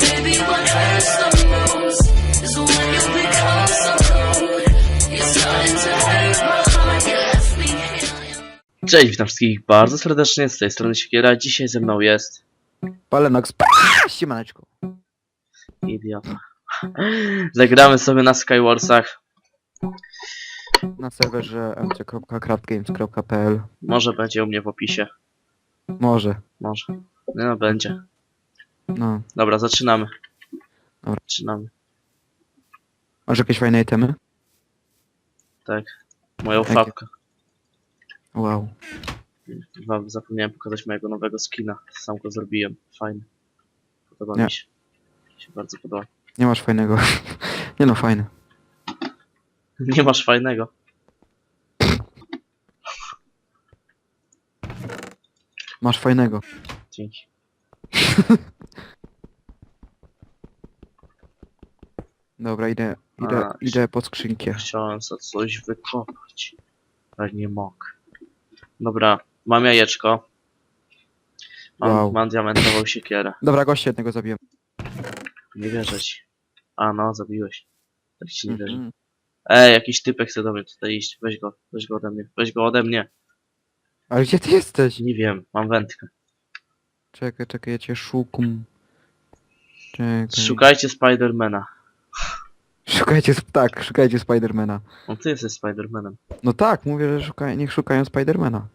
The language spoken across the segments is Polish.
Baby, what hurts the most is when you become so cold. You're starting to hurt my heart. You left me here. Cześć, witam wszystkich bardzo serdecznie, z tej strony Siekiera. Dzisiaj ze mną jest Palenox. Siemaneczko. idiota. Zagramy sobie na Skywarsach. Na serwerze mc.craftgames.pl Może będzie u mnie w opisie. Może. Może. Nie no, będzie. No. Dobra, zaczynamy. Dobra. Zaczynamy. Masz jakieś fajne itemy? Tak. Moją Jakie? fabkę. Wow. Wam zapomniałem pokazać mojego nowego skina. Sam go zrobiłem. Fajny. Podoba Nie. mi się. Mi się bardzo podoba. Nie masz fajnego. Nie no, fajny. Nie masz fajnego. Masz fajnego. Dzięki. Dobra, idę, idę, A, idę pod skrzynkę. Chciałem sobie coś wykopać. Ale nie mogę. Dobra, mam jajeczko. Mam, Wow. mam diamentową siekierę. Dobra, gościa jednego zabiłem. Nie wierzę ci. A no, zabiłeś. Tak ci nie wierzę. Ej, jakiś typek chce do mnie tutaj iść. Weź go, weź go ode mnie. Weź go ode mnie. Ale gdzie ty jesteś? Nie wiem, mam wędkę. Czekaj, czekaj, ja cię szukam. Czekaj. Szukajcie Spidermana. Szukajcie, sp- tak, szukajcie Spidermana. No ty jesteś Spidermanem. No tak, mówię, że szukaj, niech szukają Spidermana.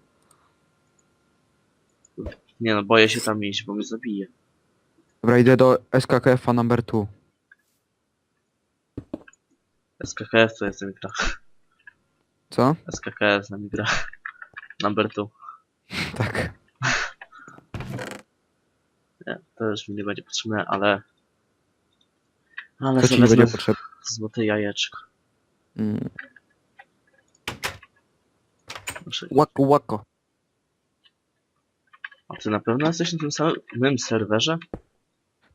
Nie no, boję się tam iść, bo mnie zabije. Dobra, idę do SKKF-a number 2. SKKF to jest gra. Co? SKKF z nami gra. Number two. Tak. Nie, to już mi nie będzie potrzebne, ale... Ale To ci sobie nie będzie potrzebne. złote jajeczko. Mm. Łako, łako. A ty na pewno jesteś na tym samym serwerze?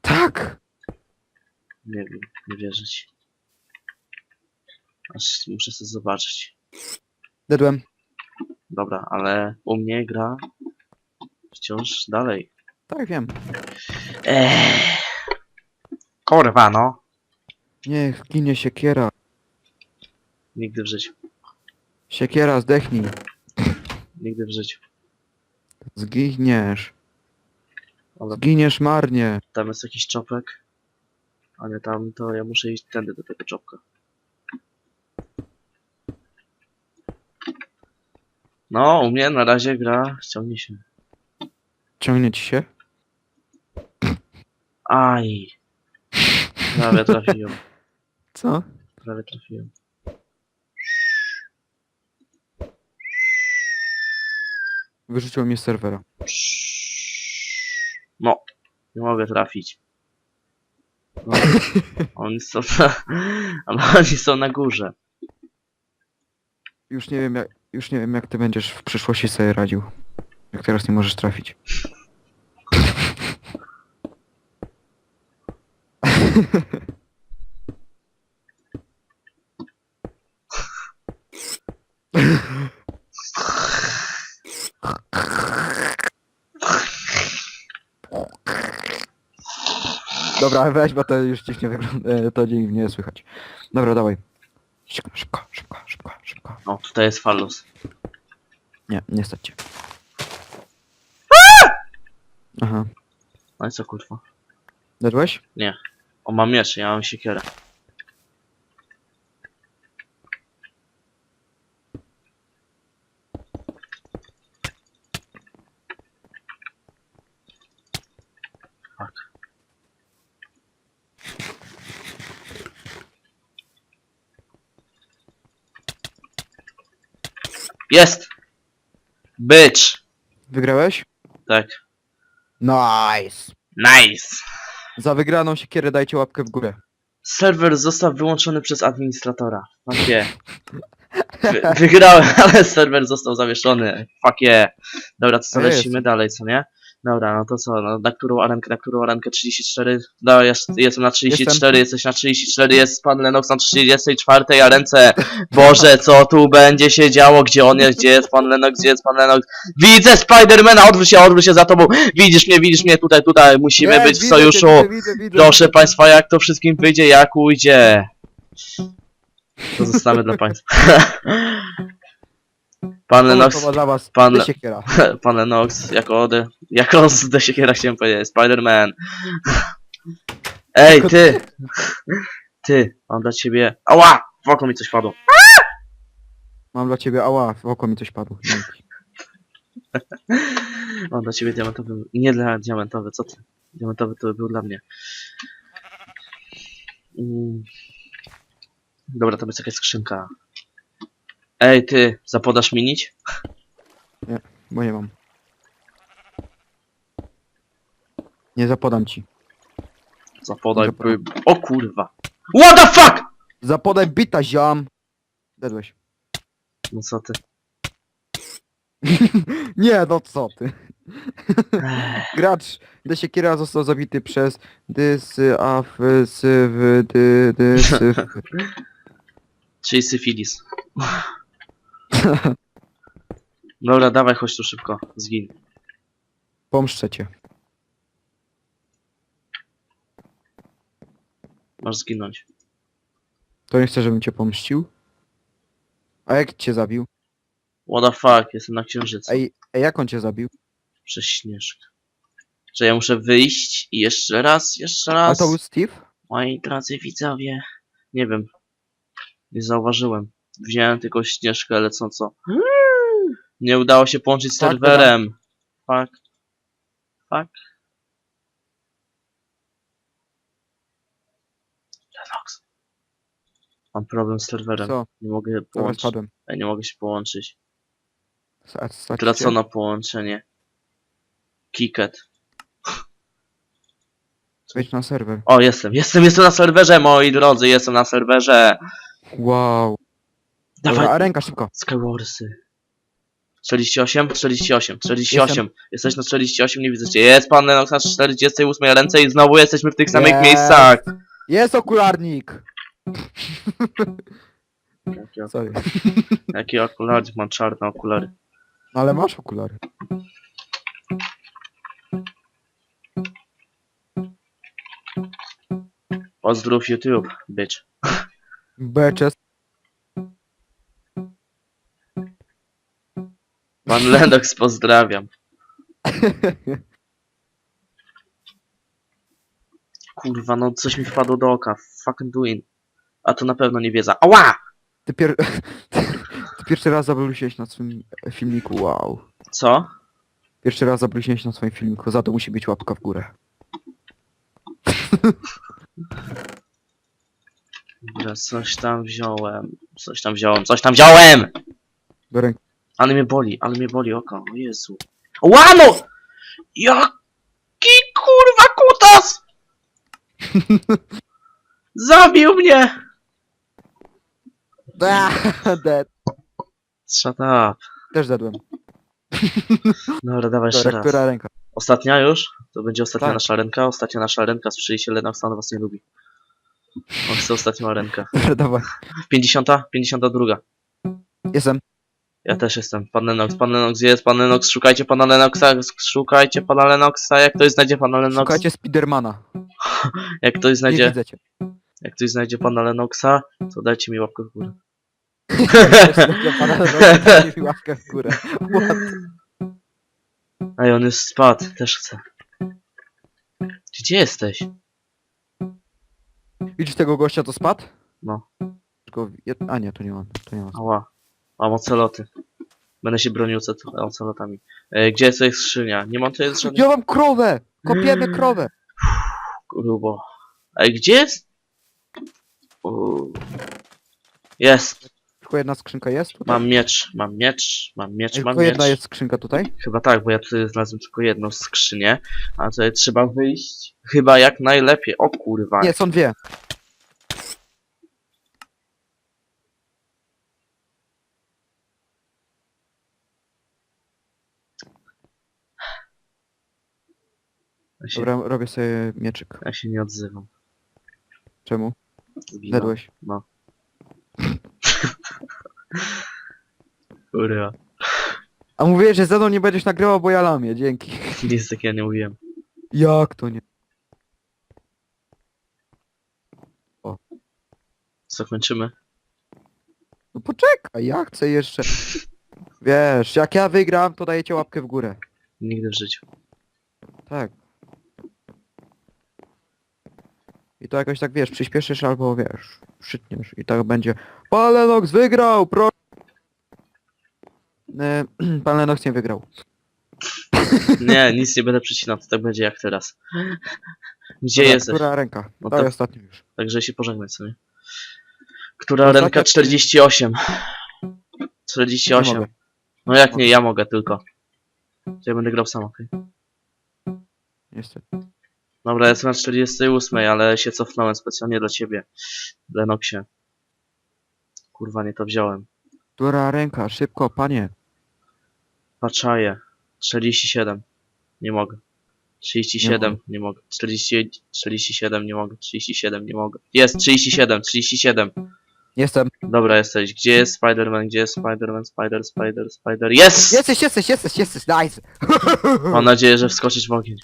Tak! Nie wiem, nie wierzę ci. Aż muszę sobie zobaczyć. Dedłem. Dobra, ale u mnie gra wciąż dalej. Tak, wiem. Eee. Kurwa no. Niech ginie siekiera. Nigdy w życiu. Siekiera, zdechnij. Nigdy w życiu. Zginiesz. Ale Zginiesz marnie. tam jest jakiś czopek. A nie tam, to ja muszę iść tędy do tego czopka. No, u mnie na razie gra ściągnie się. Ciągnie ci się? Aj. Prawie trafiłem. Co? Prawie trafiłem. Wyrzuciło mnie z serwera. No, nie mogę trafić. No, oni są na, ale oni są na górze. Już nie wiem jak, już nie wiem jak ty będziesz w przyszłości sobie radził. Jak teraz nie możesz trafić. Dobra, weź, bo to już dziwnie wygląda, e, to dziwnie słychać. Dobra, dawaj. Szybko, szybko, szybko, szybko, szybko. No, tutaj jest Fallus. Nie, nie stać cię. Aha. No i co kurwa? Dedłeś? O, mam miecz, ja mam siekierę. Jest! Bitch! Wygrałeś? Tak. Nice! Nice! Za wygraną siekierę dajcie łapkę w górę. Serwer został wyłączony przez administratora. Fuck yeah. Wy, wygrałem, ale serwer został zawieszony. Fuck yeah. Dobra, to co To jest. lecimy dalej, co nie? Dobra, no to co, no, na którą arenkę, na którą arenkę 34? No, jest, jestem na 34, jesteś na 34, jest pan Lennox na 34 arence. Boże, co tu będzie się działo, gdzie on jest, gdzie jest pan Lennox, gdzie jest pan Lennox? Widzę Spidermana, odwróć się, odwróć się za tobą, widzisz mnie, widzisz mnie, tutaj, tutaj, musimy Ej, być w widzę sojuszu. cię, widzę, widzę, widzę, Proszę państwa, jak to wszystkim wyjdzie, jak ujdzie. To zostawię dla państwa. Pan dla was. pan- Pan... Lennox, jako ode, jako z Desiekiera chciałem powiedzieć, Spider-Man. Ej, ty! Ty, mam dla ciebie... Ała! W oko mi coś padło. Mam dla ciebie, ała, w oko mi coś padło. Dzięki. Mam dla ciebie diamentowy... Nie dla diamentowy, co ty? Diamentowy to by był dla mnie. Mm. Dobra, to jest jakaś skrzynka. Ej, ty, zapodasz mi nić? Bo nie mam. Nie zapodam ci. Zapodaj, Dobra. by... O kurwa! What the fuck! Zapodaj bita, ziom! Dedłeś. No co ty? Nie, no co ty. Gracz Desiekiera został zabity przez dys, af, s, w, dy, dy, sy, f. Czyli syfilis. Dobra, dawaj, chodź tu szybko. Zgin. Pomszczę cię. Masz zginąć. To nie chcę, żebym cię pomścił. A jak cię zabił? What the fuck, jestem na księżycu. Ej, ej jak on cię zabił? Przez śnieżkę. Że ja muszę wyjść i jeszcze raz, jeszcze A raz. to był Steve? Moi drodzy widzowie. Nie wiem. Nie zauważyłem. Wziąłem tylko śnieżkę lecącą. Nie udało się połączyć z Tak, serwerem. Fuck. Fuck. Lennox. Mam problem z serwerem. Co? Nie mogę połączyć. spadłem. Ej, nie mogę się połączyć. Tracono połączenie. Kicket. Wejdź na serwer. O, jestem, jestem, jestem na serwerze, moi drodzy, jestem na serwerze. Wow. Dobra, Dawaj, a ręka szybko. Skywarsy. 48, 48, 48. Jesteś na 48, nie widzę cię. Jest pan Lennox na 48 ręce i znowu jesteśmy w tych samych Jest. miejscach. Jest okularnik! Jaki, ok- Sorry. jaki okularnik, mam czarne okulary. No ale masz okulary. Pozdrów YouTube, bitch. Beches. Pan Lennox, pozdrawiam. Kurwa, no coś mi wpadło do oka. Fucking doing. A to na pewno nie wiedza. Ała! Ty, pier... Ty pierwszy raz zablusiłeś na swoim filmiku, wow. Co? Pierwszy raz zablusiłeś na swoim filmiku, za to musi być łapka w górę. Dobra, coś tam wziąłem. Coś tam wziąłem, coś tam wziąłem! Do ręki. Ale mnie boli, ale mnie boli oko. O Jezu. Łano! Jaki kurwa kutas! Zabił mnie! Dead. Shut up. Też zedłem. Dobra, dawaj jeszcze Dobra, raz. która ręka? Ostatnia już? To będzie ostatnia Tak. nasza ręka. Ostatnia nasza ręka. Lennox on was nie lubi. On chce ostatnią rękę. Dobra, dawaj. 50? 52. Jestem. Ja też jestem. Pan Lennox, pan Lennox jest, pan Lennox, szukajcie pana Lennoxa, szukajcie pana Lennoxa, jak ktoś znajdzie pana Lennoxa, Szukajcie Spidermana. jak ktoś Nie znajdzie, widzę cię. jak ktoś znajdzie pana Lennoxa, to dajcie mi łapkę w górę. Pana daj mi łapkę w górę. What? Ej, on już spadł, też chcę. Gdzie jesteś? Widzisz tego gościa, co spadł? No. Tylko A nie, to nie on. To nie on. Ała, mam oceloty. Będę się bronił ocet- ocelotami. E, gdzie jest tutaj skrzynia? Nie mam tutaj żadnych... Ja mam krowę! Kopiemy krowę! Grubo. Ej, gdzie jest? Jest! Tylko jedna skrzynka jest tutaj? Mam miecz, mam miecz, mam miecz, mam Tylko jedna jest skrzynka tutaj? Chyba tak, bo ja tutaj znalazłem tylko jedną skrzynię, a tutaj trzeba wyjść chyba jak najlepiej. O kurwa. Nie, są dwie. Ja się, Dobra, robię sobie mieczyk. ja się nie odzywam. Czemu? Zginął. Zedłeś. No. Kurwa. A mówię, że ze mną nie będziesz nagrywał, bo ja lamię, dzięki. Nic takiego nie mówiłem. Jak to nie? Co kończymy? No poczekaj, ja chcę jeszcze. Wiesz, jak ja wygram, to dajecie łapkę w górę. Nigdy w życiu. Tak. I to jakoś tak wiesz, przyspieszysz albo wiesz, przytniesz i tak będzie. Pan wygrał! Pro... E, Pan nie wygrał. Nie, nic nie będę przycinał, to tak będzie jak teraz. Gdzie Dobra, jesteś? Która ręka? No Daj to- ostatni już. Także się pożegnaj sobie. Która Ostatnia ręka? czy- 48. Nie 48. mogę. No jak nie, ja mogę tylko. To ja będę grał sam, okej? Niestety. Dobra, jestem na 48, ale się cofnąłem specjalnie dla ciebie. Lenoxie. Kurwa, nie to wziąłem. Która ręka? Szybko, panie. Paczaję. 47. Nie mogę. 37. Nie mogę. 40, 47. Nie mogę. 37. Nie mogę. Jest! 37. 37. Jestem. Dobra, jesteś. Gdzie jest Spider-Man? Gdzie jest Spider-Man? Spider, Spider, Spider. Jest! Jesteś, jesteś, jesteś, jesteś, nice! Mam nadzieję, że wskoczysz w ogień.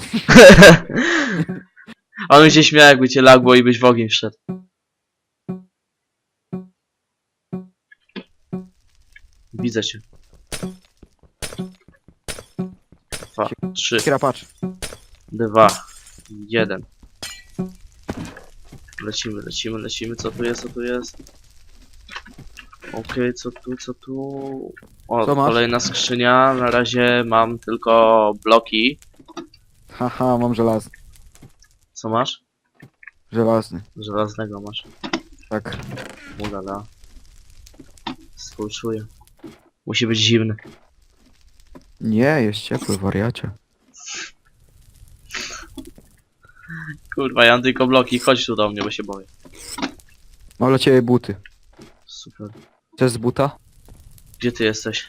On by się śmiał, jakby cię lagło i byś w ogień wszedł. Widzę cię. Dwa, trzy, Kiera, patrz. dwa, jeden. Lecimy, lecimy, lecimy. Co tu jest, co tu jest? Okej, co tu, co tu? O, Co masz? kolejna skrzynia. Na razie mam tylko bloki. Haha, mam żelazny. Co masz? Żelazny. Żelaznego masz. Tak. Ulala. Współczuję. Musi być zimny. Nie, jest ciepły, wariacie. Kurwa, ja mam tylko bloki. Chodź tu do mnie, bo się boję. Mam dla ciebie buty. Super. Chcesz z buta? Gdzie ty jesteś?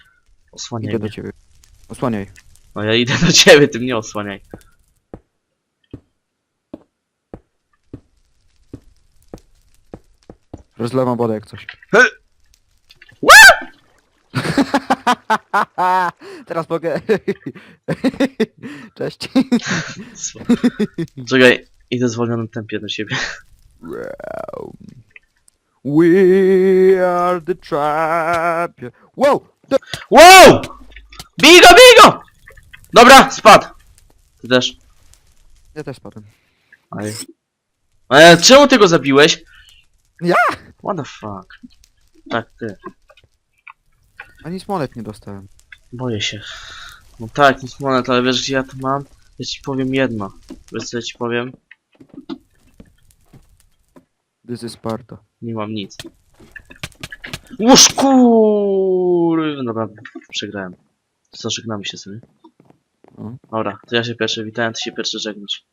Osłaniaj Idę do mnie. ciebie. Osłaniaj. No ja idę do ciebie, ty mnie osłaniaj. Rozlewam wodę jak coś. Teraz mogę. Cześć. Czekaj, idę w zwolnionym tempie do ciebie. Wow. We are the champion. Wow! Wow! Bigo, bigo! Dobra, spadł. Ty też. Ja też spadłem. Aj. E, czemu ty go zabiłeś? Ja? What the fuck? Tak, ty. Ani smolet nie dostałem. Boję się. No tak, nic monet, ale wiesz gdzie ja to mam? Ja ci powiem jedno. Wiesz co ja ci powiem? This is Sparta. Nie mam nic. Łoż kur... Dobra, przegrałem. Co, żegnamy się sobie? No. Dobra, to ja się pierwszy witałem, ty się pierwszy żegnasz.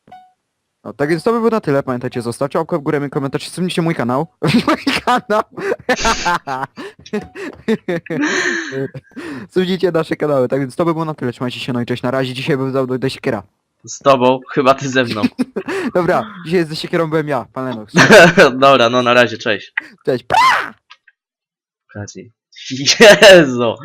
No, tak więc to by było na tyle. Pamiętajcie, zostawcie łapkę w górę, mi komentarz, subskrybujcie mój kanał. mój kanał! Subskrybujcie nasze kanały. Tak więc to by było na tyle. Trzymajcie się, no i cześć. Na razie dzisiaj bym do, do siekiera. Z tobą, chyba ty ze mną. Dobra, dzisiaj ze siekierą byłem ja, pan Lennox. Dobra, no na razie, cześć. Cześć. Jezu!